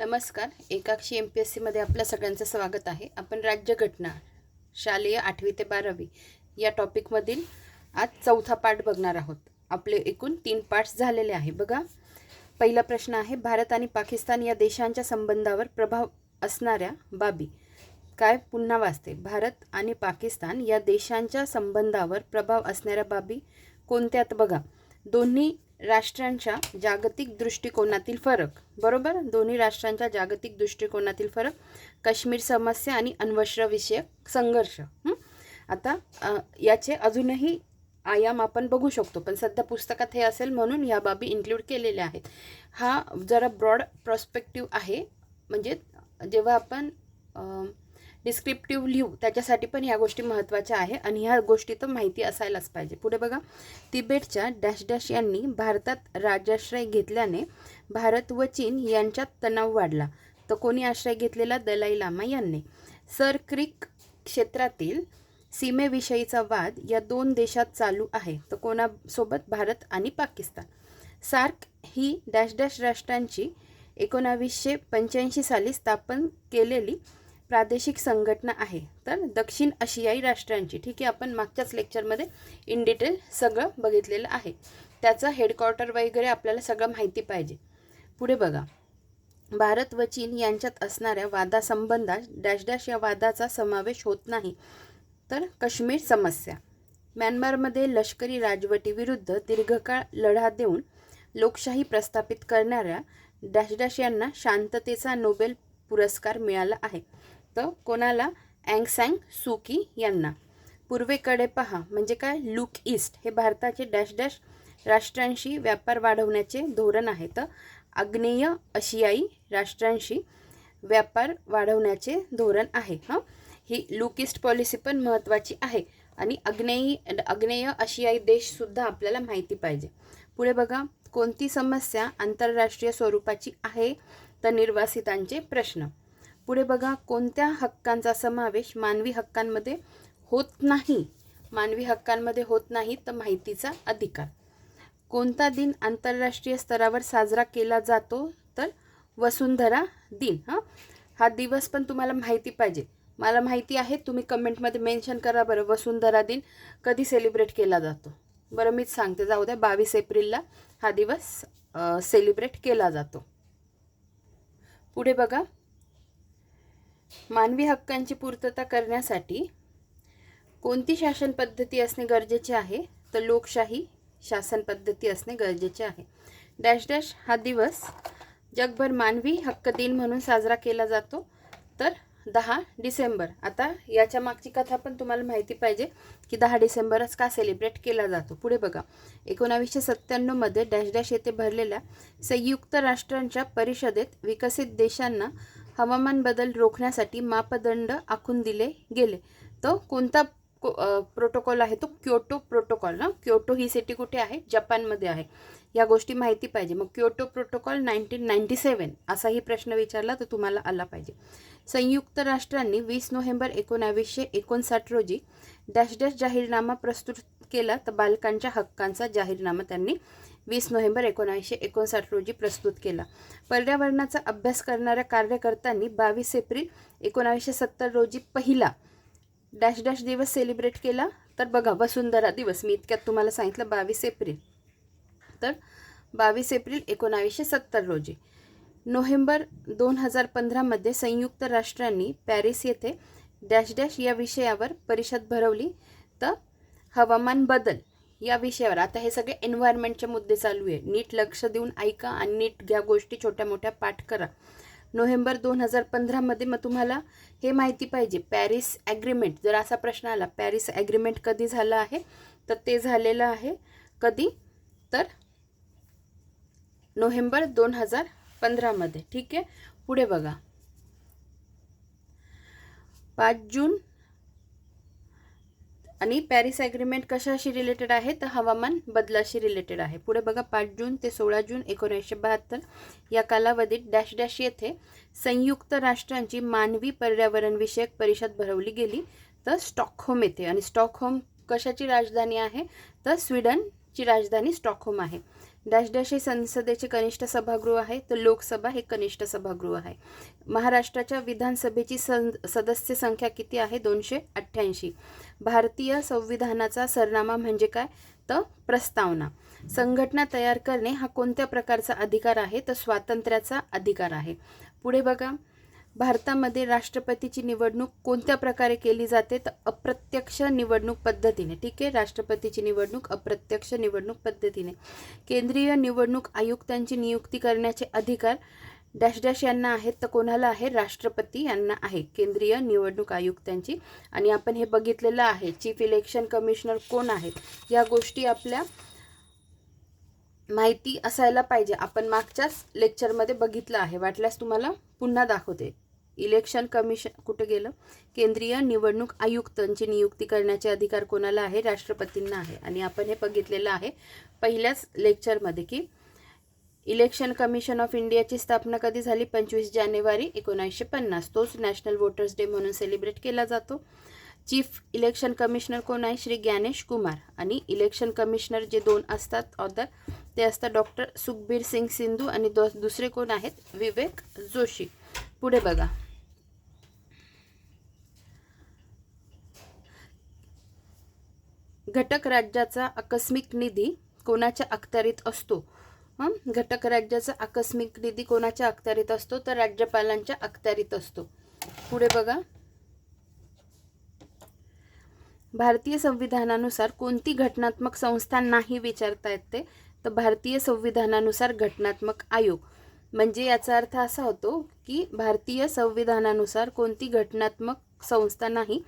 नमस्कार. एकाक्षी M P S सीमध्ये आपल्या सगळ्यांचं स्वागत आहे. आपण राज्यघटना शालेय आठवी ते बारावी या टॉपिकमधील आज चौथा पाठ बघणार आहोत. आपले एकूण तीन पार्ट्स झालेले आहे. बघा. पहिला प्रश्न आहे भारत आणि पाकिस्तान या देशांच्या संबंधावर प्रभाव असणाऱ्या बाबी. काय पुन्हा वाचते? भारत आणि पाकिस्तान या देशांच्या संबंधावर प्रभाव असणाऱ्या बाबी कोणत्यात बघा. दोन्ही राष्ट्रांच्या जागतिक दृष्टिकोनातील फरक. बरोबर? दोन्ही राष्ट्रांच्या जागतिक दृष्टिकोनातील फरक. काश्मीर समस्या आणि अन्वश्रविषयक संघर्ष. आता याचे अजूनही आयाम आपण बघू शकतो. पण सध्या पुस्तकात हे असेल म्हणून ह्या बाबी इन्क्लूड केलेल्या आहेत. हा जरा ब्रॉड प्रॉस्पेक्टिव्ह आहे. म्हणजे जेव्हा आपण डिस्क्रिप्टिव्ह लिहू. त्याच्यासाठी पण ह्या गोष्टी महत्त्वाच्या आहे आणि ह्या गोष्टी तर माहिती असायलाच पाहिजे. पुढे बघा. तिबेटच्या डॅश डॅश यांनी भारतात राजाश्रय घेतल्याने भारत व चीन यांच्यात तणाव वाढला. तर कोणी आश्रय घेतलेला? दलाई लामा यांनी. सर क्रिक क्षेत्रातील सीमेविषयीचा वाद या दोन देशात चालू आहे. तर कोणासोबत? भारत आणि पाकिस्तान. सार्क ही डॅश डॅश राष्ट्रांची एकोणावीसशे पंच्याऐंशी साली स्थापन केलेली प्रादेशिक संघटना आहे. तर दक्षिण आशियाई राष्ट्रांची ठीक आहे आपण मागच्याच लेक्चरमध्ये इन डिटेल सगळं बघितलेलं आहे. त्याचं हेडक्वार्टर वगैरे आपल्याला सगळं माहिती पाहिजे. पुढे बघा. भारत व चीन यांच्यात असणाऱ्या वादासंबंधात डॅश डॅश या वादाचा समावेश होत नाही. तर काश्मीर समस्या. म्यानमारमध्ये लष्करी राजवटीविरुद्ध दीर्घकाळ लढा देऊन लोकशाही प्रस्थापित करणाऱ्या डॅश डॅश यांना शांततेचा नोबेल पुरस्कार मिळाला आहे. तर कोणाला? अँगसँग सुकी यांना. पूर्वेकडे पहा. म्हणजे काय? Look east. हे भारताचे डॅश डॅश राष्ट्रांशी व्यापार वाढवण्याचे धोरण आहे. तर आग्नेय आशियाई राष्ट्रांशी व्यापार वाढवण्याचे धोरण आहे. हां? ही लुक ईस्ट पॉलिसी पण महत्त्वाची आहे. आणि आग्नेयी आग्नेय आशियाई देशसुद्धा आपल्याला माहिती पाहिजे. पुढे बघा. कोणती समस्या आंतरराष्ट्रीय स्वरूपाची आहे? तर निर्वासितांचे प्रश्न. पुढे बघा कोणत्या हक्कांचा समावेश मानवी हक्कांमध्ये होत नाही? मानवी हक्कांमध्ये होत नाही तर माहितीचा अधिकार. कोणता दिन आंतरराष्ट्रीय स्तरावर साजरा केला जातो? तर वसुंधरा दिन हां? हा दिवस पण तुम्हाला माहिती पाहिजे. मला माहिती आहे तुम्ही कमेंटमध्ये मेन्शन करा बरं वसुंधरा दिन कधी सेलिब्रेट केला जातो? बरं मीच सांगते जाऊ द्या बावीस एप्रिलला हा दिवस सेलिब्रेट केला जातो. पुढे बघा मानवी हक्कांची पूर्तता करण्यासाठी कोणती शासन पद्धती असणे गरजेचे आहे? तर लोकशाही शासन पद्धती असणे गरजेचे आहे. डॅश डॅश हा दिवस जगभर मानवी हक्क दिन म्हणून साजरा केला जातो. तर दहा डिसेंबर आता याच्या मागची कथा पण तुम्हाला माहिती पाहिजे की दहा डिसेंबरच का सेलिब्रेट केला जातो? पुढे बघा. एकोणावीसशे सत्त्याण्णवमध्ये डॅश डॅश येथे भरलेल्या संयुक्त राष्ट्रांच्या परिषदेत विकसित देशांना हवामान बदल रोखण्यासाठी मापदंड आखून दिले गेले. तो कोणता को प्रोटोकॉल आहे? तो क्योटो प्रोटोकॉल ना? क्योटो ही सिटी कुठे आहे? जपानमध्ये आहे. या गोष्टी माहिती पाहिजे. मग Kyoto protocol nineteen ninety seven असाही प्रश्न विचारला तर तुम्हाला आला पाहिजे. संयुक्त राष्ट्रांनी वीस नोव्हेंबर एकोणावीसशे एकोणसाठ रोजी डॅश डॅश जाहीरनामा प्रस्तुत केला. तर बालकांच्या हक्कांचा जाहीरनामा त्यांनी वीस नोव्हेंबर एकोणावीसशे एकोणसाठ रोजी प्रस्तुत केला. पर्यावरणाचा अभ्यास करणाऱ्या कार्यकर्त्यांनी बावीस एप्रिल एकोणावीसशे सत्तर रोजी पहिला डॅश डॅश दिवस सेलिब्रेट केला. तर बघा वसुंधरा दिवस. मी इतक्यात तुम्हाला सांगितलं बावीस एप्रिल. तर बावीस एप्रिल एकोणावीसशे सत्तर रोजी. नोव्हेंबर दोन हजार पंधरामध्ये संयुक्त राष्ट्रांनी पॅरिस येथे डॅश डॅश या विषयावर परिषद भरवली. तर हवामान बदल. या विषयावर. आता हे सगळे एन्व्हायरमेंटचे मुद्दे चालू आहे. नीट लक्ष देऊन ऐका आणि नीट घ्या गोष्टी छोट्या मोठ्या पाठ करा. नोव्हेंबर दोन हजार पंधरामध्ये मग तुम्हाला हे माहिती पाहिजे. पॅरिस ॲग्रीमेंट जर असा प्रश्न आला पॅरिस ॲग्रीमेंट कधी झालं आहे? तर ते झालेलं आहे कधी? तर नोव्हेंबर दोन हजार पंधरामध्ये ठीक आहे? पुढे बघा. पाच जून आणि पॅरिस ॲग्रीमेंट कशाशी रिलेटेड आहे? तर हवामान बदलाशी रिलेटेड आहे. पुढे बघा पाच जून ते सोळा जून एकोणीसशे बहात्तर या कालावधीत डॅश डॅश येथे संयुक्त राष्ट्रांची मानवी पर्यावरणविषयक परिषद भरवली गेली. तर स्टॉकहोम येथे. आणि स्टॉकहोम कशाची राजधानी आहे? तर स्वीडनची राजधानी स्टॉकहोम आहे. डॅश डॅश हे संसदेचे कनिष्ठ सभागृह आहे तर लोकसभा हे कनिष्ठ सभागृह आहे. महाराष्ट्राच्या विधानसभेची सं सदस्य संख्या किती आहे? दोनशे अठ्ठ्याऐंशी. भारतीय संविधानाचा सरनामा म्हणजे काय? तर प्रस्तावना. संघटना तयार करणे हा कोणत्या प्रकारचा अधिकार आहे? तर स्वातंत्र्याचा अधिकार आहे. पुढे बघा. भारतामध्ये राष्ट्रपतीची निवडणूक कोणत्या प्रकारे केली जाते? तर अप्रत्यक्ष निवडणूक पद्धतीने. ठीक आहे? राष्ट्रपतीची निवडणूक अप्रत्यक्ष निवडणूक पद्धतीने. केंद्रीय निवडणूक आयुक्तांची नियुक्ती करण्याचे अधिकार डॅश डॅश यांना आहेत तर कोणाला आहे? राष्ट्रपती यांना आहे. केंद्रीय निवडणूक आयुक्तांची. आणि आपण हे बघितलेलं आहे चीफ इलेक्शन कमिशनर कोण आहेत? या गोष्टी आपल्या माहिती असायला पाहिजे. आपण मागच्याच लेक्चरमध्ये बघितलं आहे. वाटल्यास तुम्हाला पुन्हा दाखवते. इलेक्शन कमिशन कुठे गेलं? केंद्रीय निवडणूक आयुक्तांची नियुक्ती करण्याचे अधिकार कोणाला आहे? राष्ट्रपतींना आहे. आणि आपण हे बघितलेलं आहे पहिल्याच लेक्चरमध्ये की इलेक्शन कमिशन ऑफ इंडियाची स्थापना कधी झाली? पंचवीस जानेवारी एकोणीसशे पन्नास. तोच नॅशनल वोटर्स डे म्हणून सेलिब्रेट केला जातो. चीफ इलेक्शन कमिशनर कोण आहे? श्री ज्ञानेश कुमार. आणि इलेक्शन कमिशनर जे दोन असतात ऑदर ते असतात डॉक्टर सुखबीर सिंग सिंधू आणि दुसरे कोण आहेत? विवेक जोशी. पुढे बघा. घटक राज्याचा आकस्मिक निधी कोणाच्या अखत्यारीत असतो? घटक राज्याचा आकस्मिक निधी कोणाच्या अखत्यारीत असतो? तर राज्यपालांच्या अखत्यारीत असतो. पुढे बघा. भारतीय संविधानानुसार कोणती घटनात्मक संस्था नाही विचारता येते? तर भारतीय संविधानानुसार घटनात्मक आयोग. म्हणजे याचा अर्थ असा होतो की भारतीय संविधानानुसार कोणती घटनात्मक संस्था नाही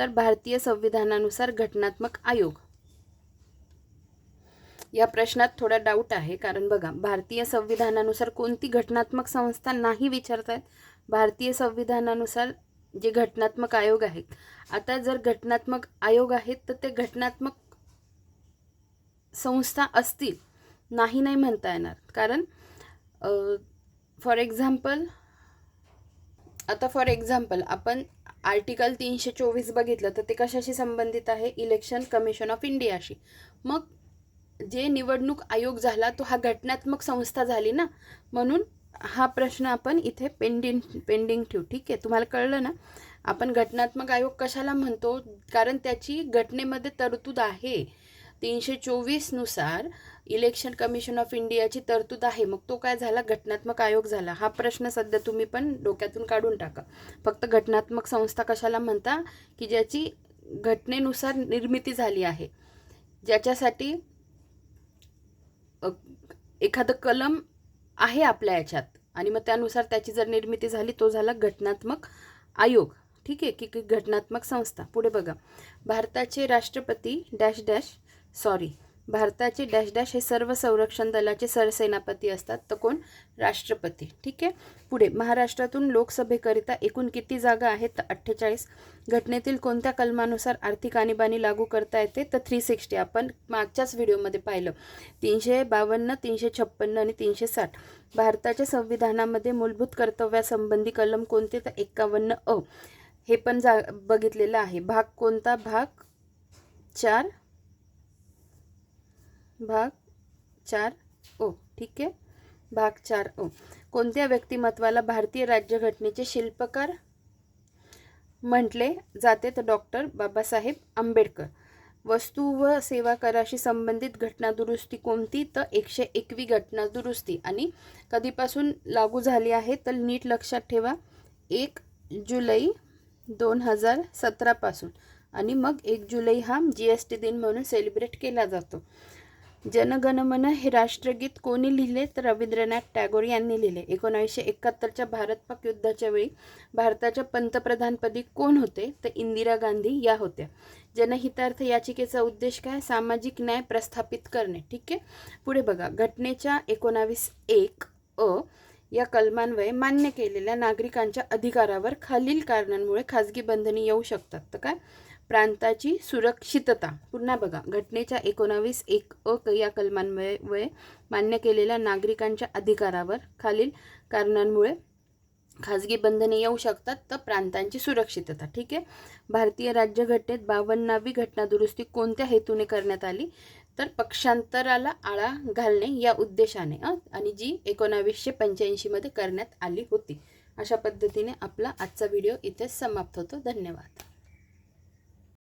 तर भारतीय संविधानानुसार घटनात्मक आयोग. या प्रश्नात थोडा डाऊट आहे कारण बघा भारतीय संविधानानुसार कोणती घटनात्मक संस्था नाही विचारत आहेत भारतीय संविधानानुसार जे घटनात्मक आयोग आहेत आता जर घटनात्मक आयोग आहेत तर ते घटनात्मक संस्था असतील नाही नाही म्हणता येणार. कारण फॉर एक्झाम्पल आता फॉर एक्झाम्पल आपण आर्टिकल तीनशे चोवीस बघितलं तर ते कशाशी संबंधित आहे? इलेक्शन कमिशन ऑफ इंडियाशी मग जे निवडणूक आयोग झाला तो हा घटनात्मक संस्था झाली ना? म्हणून हा प्रश्न आपण इथे पेंडिंग पेंडिंग ठेवू. ठीक आहे? तुम्हाला कळलं ना? आपण घटनात्मक आयोग कशाला म्हणतो? कारण त्याची घटनेमध्ये तरतूद आहे. तीनशे चोवीसनुसार इलेक्शन कमिशन ऑफ इंडियाची तरतूद आहे. मग तो काय झाला? घटनात्मक आयोग झाला. हा प्रश्न सध्या तुम्ही पण डोक्यातून काढून टाका. फक्त घटनात्मक संस्था कशाला म्हणता? की ज्याची घटनेनुसार निर्मिती झाली आहे. ज्याच्यासाठी एखादं कलम आहे आपल्या याच्यात. आणि मग त्यानुसार त्याची जर निर्मिती झाली तो झाला घटनात्मक आयोग. ठीक आहे? की घटनात्मक संस्था. पुढे बघा. भारताचे राष्ट्रपती डॅश डॅश सॉरी भारताचे डॅश डॅश हे सर्व संरक्षण दलाचे सरसेनापती असतात. तर कोण? राष्ट्रपती. ठीक आहे? पुढे. महाराष्ट्रातून लोकसभेकरिता एकूण किती जागा आहेत? तर अठ्ठेचाळीस. घटनेतील कोणत्या कलमानुसार आर्थिक आणीबाणी लागू करता येते? तर थ्री सिक्स्टी आपण मागच्याच व्हिडिओमध्ये पाहिलं. तीनशे बावन्न तीनशे छप्पन्न आणि तीनशे साठ. भारताच्या संविधानामध्ये मूलभूत कर्तव्यासंबंधी कलम कोणते? तर एक्कावन्न अ. हे पण जा बघितलेलं आहे. भाग कोणता? भाग चार. भाग चार ओ ठीक आहे? भाग चार ओ. कोणत्या व्यक्तिमत्वाला भारतीय राज्यघटनेचे शिल्पकार म्हटले जाते? तर डॉक्टर बाबासाहेब आंबेडकर. वस्तू व सेवा कराशी संबंधित घटना दुरुस्ती कोणती? तर एकशे एकवी घटना दुरुस्ती. आणि कधीपासून लागू झाली आहे? तर नीट लक्षात ठेवा. एक जुलै दोन हजार सतरापासून. आणि मग एक जुलै हा जी एस टी दिन म्हणून सेलिब्रेट केला जातो. जनगणमन हे राष्ट्रगीत कोणी लिहिले? तर रवींद्रनाथ टागोर यांनी लिहिले. एकोणावीसशे एकाहत्तरच्या भारत पाक युद्धाच्या वेळी भारताच्या पंतप्रधानपदी कोण होते? तर इंदिरा गांधी या होत्या. जनहितार्थ याचिकेचा उद्देश काय? सामाजिक न्याय प्रस्थापित करणे. ठीक आहे? पुढे बघा. घटनेच्या एकोणावीस एक अ या कलमान्वये मान्य केलेल्या नागरिकांच्या अधिकारावर खालील कारणांमुळे खाजगी बंधने येऊ शकतात. तर काय? प्रांताची सुरक्षितता. पुन्हा बघा घटनेच्या एकोणावीस एक अ या कलमान्वये मान्य केलेल्या नागरिकांच्या अधिकारावर खालील कारणांमुळे खाजगी बंधने येऊ शकतात तर प्रांतांची सुरक्षितता. ठीक आहे? भारतीय राज्यघटनेत बावन्नावी घटना दुरुस्ती कोणत्या हेतूने करण्यात आली? तर पक्षांतराला आळा घालणे या उद्देशाने आणि जी एकोणावीसशे पंच्याऐंशीमध्ये करण्यात आली होती. अशा पद्धतीने आपला आजचा व्हिडिओ इथे समाप्त होतो. धन्यवाद.